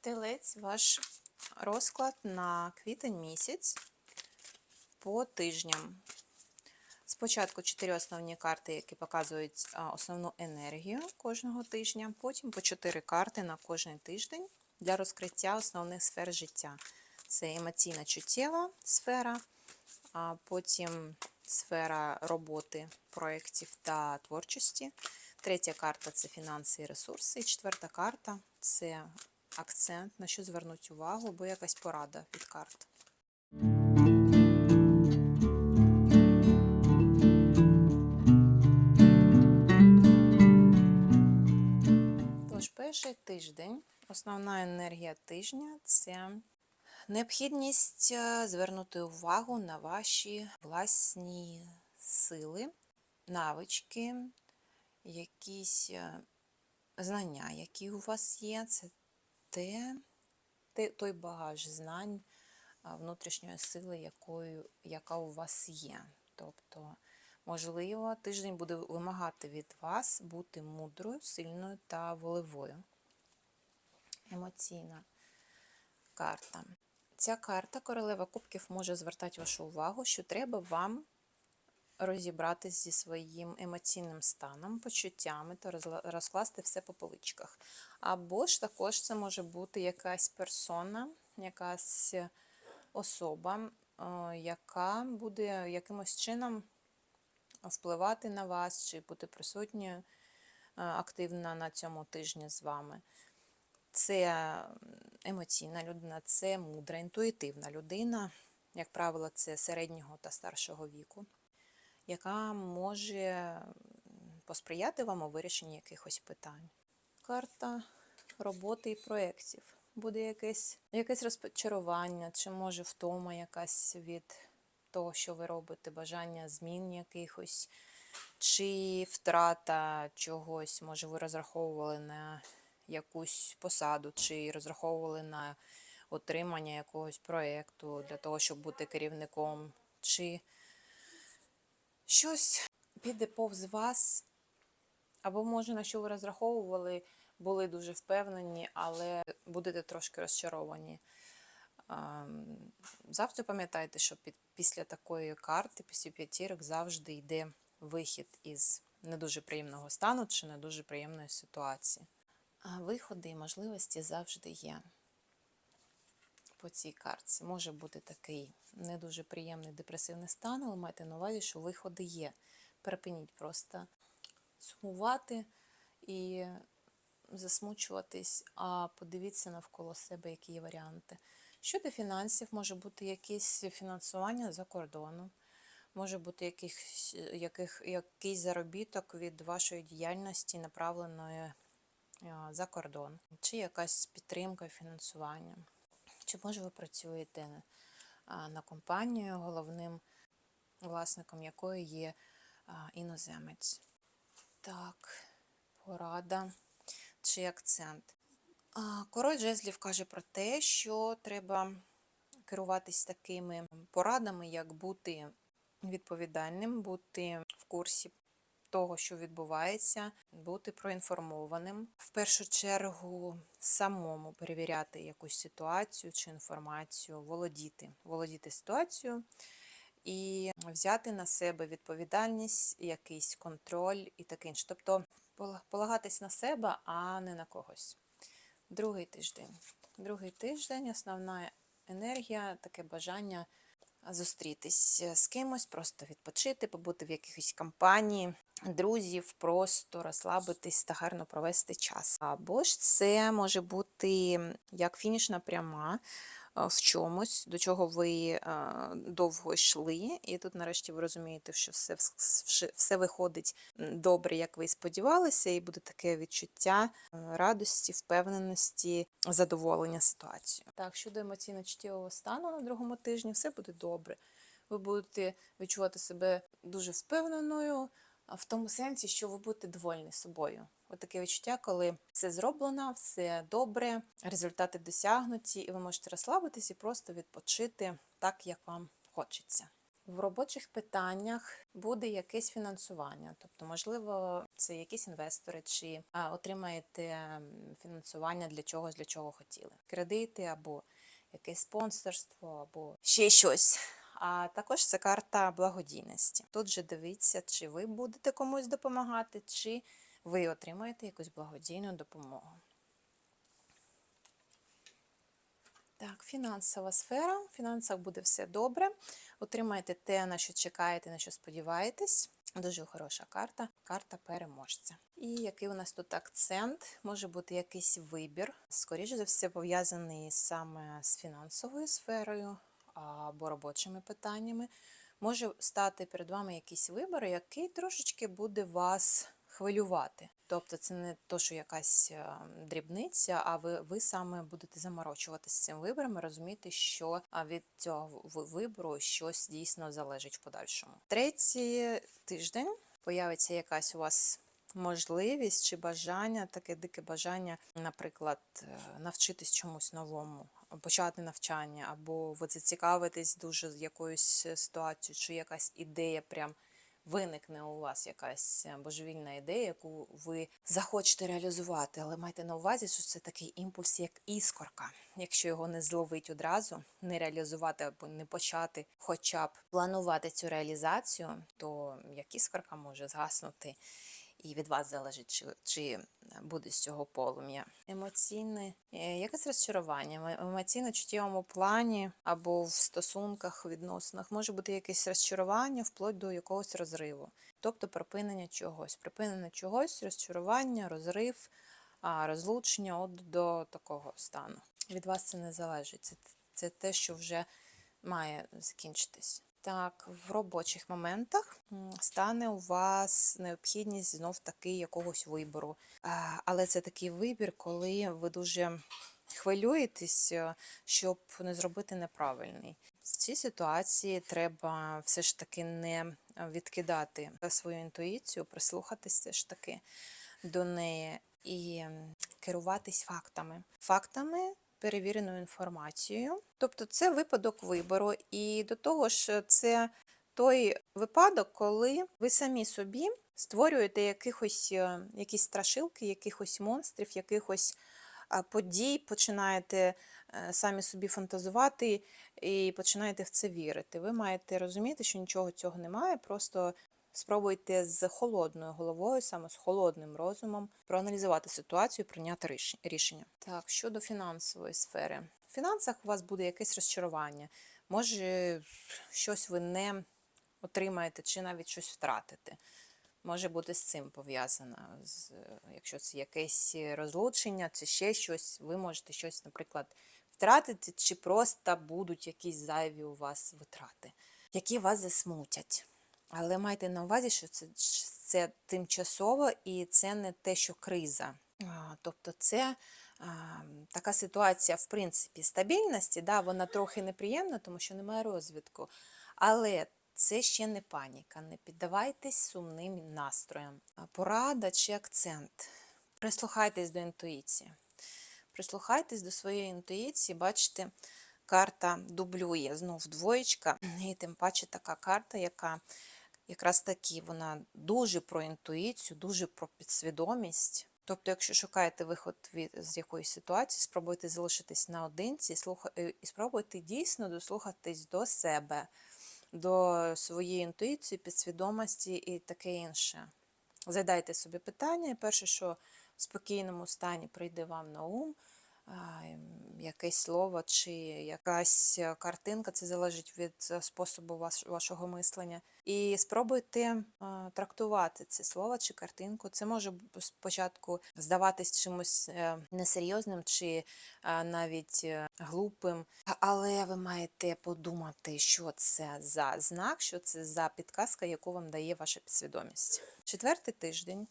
Телець ваш розклад на квітень місяць по тижням. Спочатку чотири основні карти, які показують основну енергію кожного тижня, потім по чотири карти на кожен тиждень для розкриття основних сфер життя. Це емоційна чуттєва сфера, а потім сфера роботи, проєктів та творчості. Третя карта це фінанси і ресурси. І четверта карта це акцент, на що звернуть увагу, або якась порада від карт. Тож, перший тиждень, основна енергія тижня це необхідність е, звернути увагу на ваші власні сили, навички, якісь е, знання, які у вас є. Це те, той багаж знань внутрішньої сили, якою, яка у вас є. Тобто, можливо, тиждень буде вимагати від вас бути мудрою, сильною та волевою. Емоційна карта. Ця карта королева кубків може звертати вашу увагу, що треба вам розібратися зі своїм емоційним станом, почуттями та розкласти все по поличках. Або ж також це може бути якась персона, якась особа, е, яка буде якимось чином впливати на вас, чи бути присутньою е, активно на цьому тижні з вами. Це емоційна людина, це мудра, інтуїтивна людина, як правило, це середнього та старшого віку, яка може посприяти вам у вирішенні якихось питань. Карта роботи і проєктів. Буде якесь, якесь розчарування, чи може втома якась від того, що ви робите, бажання змін якихось, чи втрата чогось, може, ви розраховували на якусь посаду, чи розраховували на отримання якогось проєкту для того, щоб бути керівником, чи щось піде повз вас, або може на що ви розраховували, були дуже впевнені, але будете трошки розчаровані. Завжди пам'ятайте, що під, після такої карти, після п'ятірок, завжди йде вихід із не дуже приємного стану чи не дуже приємної ситуації. А виходи і можливості завжди є. По цій картці може бути такий не дуже приємний депресивний стан, але майте на увазі, що виходи є. Перепиніть просто сумувати і засмучуватись, а подивіться навколо себе, які є варіанти. Щодо фінансів, може бути якесь фінансування за кордоном, може бути якийсь, яких, якийсь заробіток від вашої діяльності, направленої за кордон, чи якась підтримка фінансування. Чи може ви працюєте на компанію, головним власником якої є іноземець? Так, порада чи акцент. Король жезлів каже про те, що треба керуватись такими порадами, як бути відповідальним, бути в курсі того, що відбувається, бути проінформованим. В першу чергу самому перевіряти якусь ситуацію чи інформацію, володіти, володіти ситуацією і взяти на себе відповідальність, якийсь контроль і таке інше. Тобто пола- полагатись на себе, а не на когось. Другий тиждень. Другий тиждень, основна енергія, таке бажання зустрітись з кимось, просто відпочити, побути в якихось компанії, друзів, просто розслабитись та гарно провести час. Або ж це може бути як фінішна пряма в чомусь, до чого ви довго йшли, і тут нарешті ви розумієте, що все, вс- все виходить добре, як ви і сподівалися, і буде таке відчуття радості, впевненості, задоволення ситуацією. Так, щодо емоційно-чуттєвого стану на другому тижні, все буде добре. Ви будете відчувати себе дуже впевненою, в тому сенсі, що ви будете довольні собою. Ось таке відчуття, коли все зроблено, все добре, результати досягнуті, і ви можете розслабитись і просто відпочити так, як вам хочеться. В робочих питаннях буде якесь фінансування, тобто, можливо, це якісь інвестори, чи отримаєте фінансування для чогось, для чого хотіли. Кредити або якесь спонсорство, або ще щось. А також це карта благодійності. Тут же дивіться, чи ви будете комусь допомагати, чи ви отримаєте якусь благодійну допомогу. Так, фінансова сфера. В фінансах буде все добре. Отримаєте те, на що чекаєте, на що сподіваєтесь. Дуже хороша карта, карта переможця. І який у нас тут акцент? Може бути якийсь вибір, скоріше за все, пов'язаний саме з фінансовою сферою або робочими питаннями. Може стати перед вами якийсь вибір, який трошечки буде вас хвилювати. Тобто це не то, що якась е, дрібниця, а ви, ви саме будете заморочуватися цим вибором і розуміти, що від цього вибору щось дійсно залежить в подальшому. Третій тиждень появиться якась у вас можливість чи бажання, таке дике бажання, наприклад, е, навчитись чомусь новому, почати навчання, або ви зацікавитесь дуже з якоюсь е, ситуацією, чи якась ідея прям виникне у вас якась е, божевільна ідея, яку ви захочете реалізувати, але майте на увазі, що це такий імпульс, як іскорка. Якщо його не зловить одразу, не реалізувати або не почати, хоча б планувати цю реалізацію, то як іскорка може згаснути. І від вас залежить, чи, чи буде з цього полум'я. Емоційне, е, якесь розчарування. В емоційно-чуттєвому плані або в стосунках, відносинах може бути якесь розчарування вплоть до якогось розриву. Тобто припинення чогось. Припинення чогось, розчарування, розрив, розлучення от до такого стану. Від вас це не залежить. Це, це те, що вже має закінчитись. Так, в робочих моментах стане у вас необхідність знов таки якогось вибору. Але це такий вибір, коли ви дуже хвилюєтесь, е, щоб не зробити неправильний. В цій ситуації треба все ж таки не відкидати свою інтуїцію, прислухатись все ж таки до неї і керуватись фактами. Фактами перевіреною інформацією. Тобто це випадок вибору. І до того ж, це той випадок, коли ви самі собі створюєте якихось, е, якісь страшилки, якихось монстрів, якихось подій, починаєте е, самі собі фантазувати і починаєте в це вірити. Ви маєте розуміти, що нічого цього немає, просто спробуйте з холодною головою, саме з холодним розумом, проаналізувати ситуацію, і прийняти рішення. Так, щодо фінансової сфери. В фінансах у вас буде якесь розчарування. Може, щось ви не отримаєте, чи навіть щось втратите. Може бути з цим пов'язано. Якщо це якесь розлучення, це ще щось, ви можете щось, наприклад, втратити, чи просто будуть якісь зайві у вас витрати, які вас засмутять. Але майте на увазі, що це, це тимчасово і це не те, що криза. Тобто це а, така ситуація, в принципі, стабільності, да, вона трохи неприємна, тому що немає розвитку. Але це ще не паніка, не піддавайтесь сумним настроям. Порада чи акцент. Прислухайтесь до інтуїції. Прислухайтесь до своєї інтуїції, бачите, карта дублює знов двоєчка, і тим паче така карта, яка якраз таки вона дуже про інтуїцію, дуже про підсвідомість. Тобто, якщо шукаєте виход від, з якоїсь ситуації, спробуйте залишитись наодинці слуха, е, і спробуйте дійсно дослухатись до себе, до своєї інтуїції, підсвідомості і таке інше. Задайте собі питання, і перше, що в спокійному стані прийде вам на ум, якесь слово чи якась е, картинка, це залежить від е, способу вашого мислення. І спробуйте трактувати це слово чи картинку. Це може спочатку здаватись чимось е, несерйозним чи навіть глупим, але ви маєте подумати, що це за знак, що це за підказка, яку вам дає ваша підсвідомість. Четвертий тиждень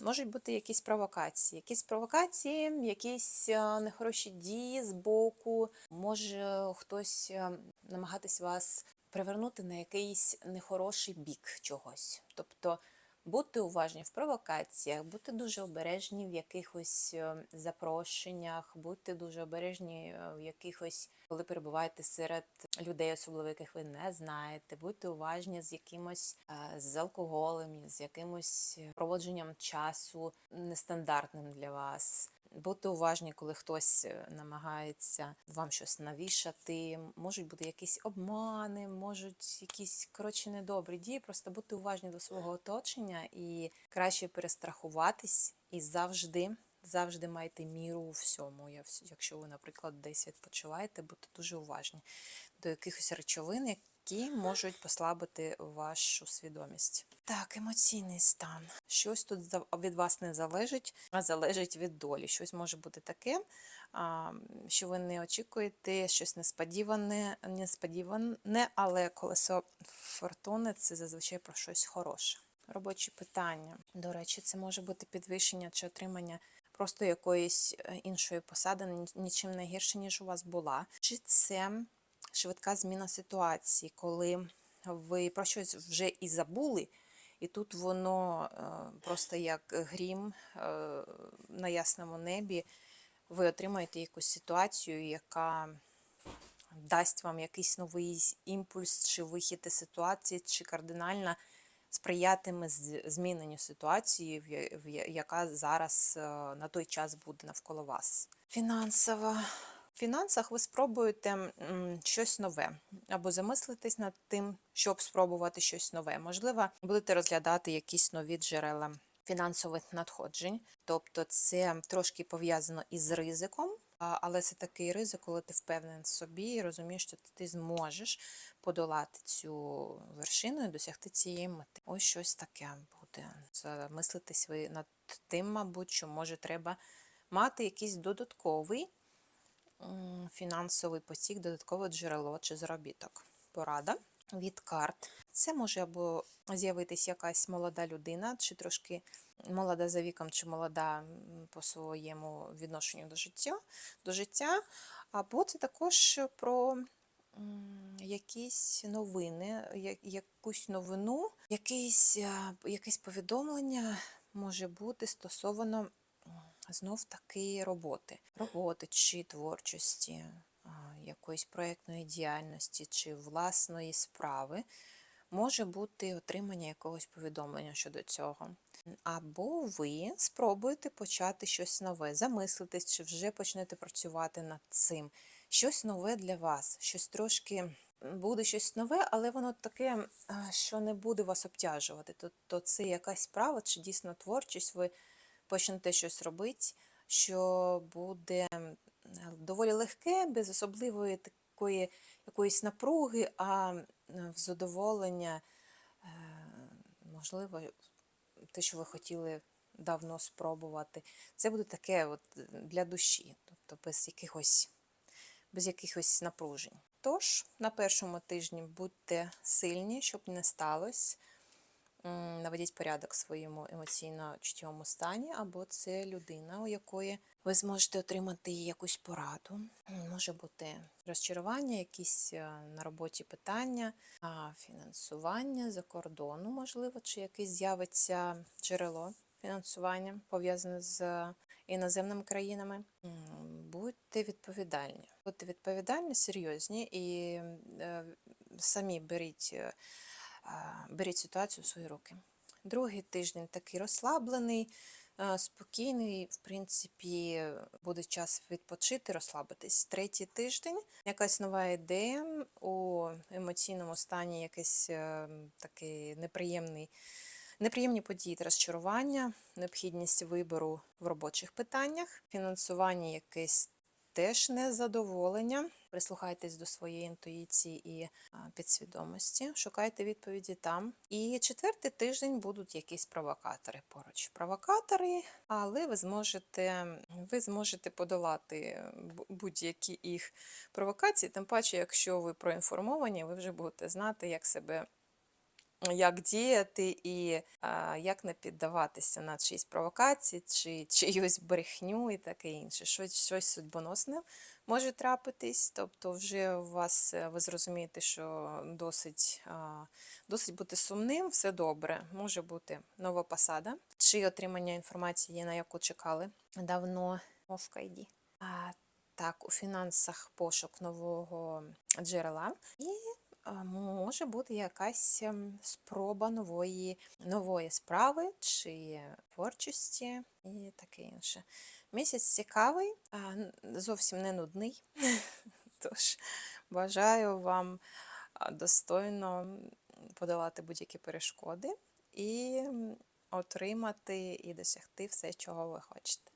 можуть бути якісь провокації, якісь провокації, якісь е, нехороші дії з боку. Може хтось е, намагатись вас привернути на якийсь нехороший бік чогось. Тобто Будьте уважні в провокаціях, будьте дуже обережні в якихось е, запрошеннях, будьте дуже обережні е, в якихось, коли перебуваєте серед людей, особливо яких ви не знаєте. Будьте уважні з якимось з алкоголем, з якимось проводженням часу нестандартним для вас. Будьте уважні, коли хтось е, намагається вам щось навішати. Можуть бути якісь обмани, можуть якісь коротше недобрі дії. Просто будьте уважні до свого оточення і краще перестрахуватись і завжди. Завжди майте міру у всьому. Якщо ви, наприклад, десь відпочиваєте, будьте дуже уважні до якихось речовин, які можуть послабити вашу свідомість. Так, емоційний стан. Щось тут від вас не залежить, а залежить від долі. Щось може бути таке, що ви не очікуєте, щось несподіване, несподіване, але колесо фортуни це зазвичай про щось хороше. Робочі питання. До речі, це може бути підвищення чи отримання просто якоїсь е, іншої посади, нічим не гірше, ніж у вас була. Чи це швидка зміна ситуації, коли ви про щось вже і забули, і тут воно е, просто як грім е, на ясному небі. Ви отримаєте якусь ситуацію, яка дасть вам якийсь новий імпульс, чи вихід із ситуації, чи кардинально сприятиме зміненню ситуації, яка зараз е, на той час буде навколо вас. Фінансова. В фінансах ви спробуєте щось нове, або замислитесь над тим, щоб спробувати щось нове. Можливо, будете розглядати якісь нові джерела фінансових надходжень. Тобто це трошки пов'язано із ризиком, але це такий ризик, коли ти впевнений в собі і розумієш, що ти зможеш подолати цю вершину і досягти цієї мети. Ось щось таке буде. Замислитись ви над тим, мабуть, що може треба мати якийсь додатковий фінансовий потік, додаткове джерело чи заробіток. Порада від карт. Це може або з'явитись якась молода людина, чи трошки молода за віком, чи молода по своєму відношенню до життя, до життя. Або це також про якісь новини, якусь новину, якийсь, е, якесь повідомлення може бути стосовано знов таки роботи, роботи чи творчості, якоїсь проєктної діяльності чи власної справи. Може бути отримання якогось повідомлення щодо цього. Або ви спробуєте почати щось нове, замислитись, чи вже почнете працювати над цим. Щось нове для вас, щось трошки буде щось нове, але воно таке, що не буде вас обтяжувати. Тобто це якась справа чи дійсно творчість, ви почнете щось робити, що буде доволі легке, без особливої такої якоїсь напруги, а в задоволення, е, можливо, те, що ви хотіли давно спробувати. Це буде таке от для душі, тобто без якихось, без якихось напружень. Тож, на першому тижні будьте сильні, щоб не сталося. Наведіть порядок в своєму емоційно-чуттєвому стані, або це людина, у якої ви зможете отримати якусь пораду. Може бути розчарування, якісь е, на роботі питання, фінансування за кордону, можливо, чи якесь з'явиться джерело фінансування пов'язане з іноземними країнами. Будьте відповідальні. Будьте відповідальні, серйозні і е, самі беріть. Беріть ситуацію в свої руки. Другий тиждень такий розслаблений, спокійний, в принципі, буде час відпочити, розслабитись. Третій тиждень якась нова ідея у емоційному стані, якийсь е, такий неприємний. Неприємні події та розчарування, необхідність вибору в робочих питаннях, фінансування якесь теж незадоволення. Прислухайтесь до своєї інтуїції і підсвідомості, шукайте відповіді там. І четвертий тиждень будуть якісь провокатори поруч. Провокатори, але ви зможете, ви зможете подолати будь-які їх провокації, тим паче, якщо ви проінформовані, ви вже будете знати, як себе як діяти і а, як не піддаватися на чиїсь провокації чи чиюсь брехню і таке інше. Щось, щось судьбоносне може трапитись, тобто вже у вас е, ви зрозумієте, що досить, а, досить бути сумним, все добре. Може бути нова посада, чи отримання інформації, на яку чекали давно. Мовка йді. А, так, у фінансах пошук нового джерела і може бути якась спроба нової, нової справи чи творчості і таке інше. Місяць цікавий, зовсім не нудний. Тож бажаю вам достойно подолати будь-які перешкоди і отримати і досягти все, чого ви хочете.